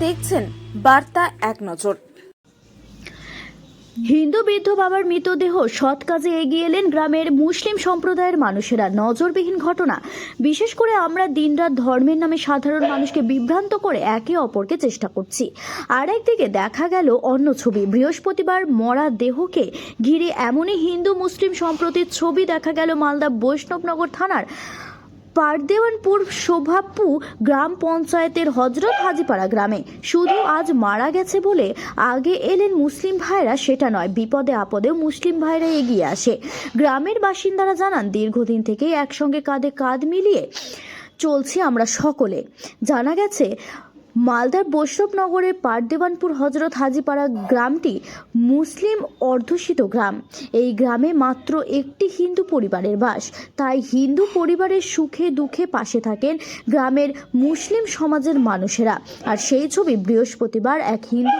দেখছেন বার্তা এক নজর। হিন্দু বৃদ্ধ বাবার মৃতদেহ সৎ কাজে এগিয়ে এলেন গ্রামের মুসলিম সম্প্রদায়ের মানুষেরা। নজরবিহীন ঘটনা। বিশেষ করে আমরা দিনরাত ধর্মের নামে সাধারণ মানুষকে বিভ্রান্ত করে একে অপরকে চেষ্টা করছি। আর একদিকে দেখা গেল অন্য ছবি। বৃহস্পতিবার মরা দেহকে ঘিরে এমনই হিন্দু মুসলিম সম্প্রতির ছবি দেখা গেল মালদা বৈষ্ণবনগর থানার পারদেওয়ানপুর শোভাপ্পু গ্রাম পঞ্চায়েতের হজরত হাজিপাড়া গ্রামে। শুধু আজ মারা গেছে বলে আগে এলেন মুসলিম ভাইরা, সেটা নয়, বিপদে আপদেও মুসলিম ভাইরা এগিয়ে আসে। গ্রামের বাসিন্দারা জানান, দীর্ঘদিন থেকেই একসঙ্গে কাঁধে কাঁধ মিলিয়ে চলছি আমরা সকলে। জানা গেছে মালদার বৈষ্ণবনগরের পারদেবানপুর হজরত হাজিপাড়া গ্রামটি মুসলিম অর্ধুষিত গ্রাম। এই গ্রামে মাত্র একটি হিন্দু পরিবারের বাস। তাই হিন্দু পরিবারের সুখে দুঃখে পাশে থাকেন গ্রামের মুসলিম সমাজের মানুষেরা। আর সেই ছবি বৃহস্পতিবার এক হিন্দু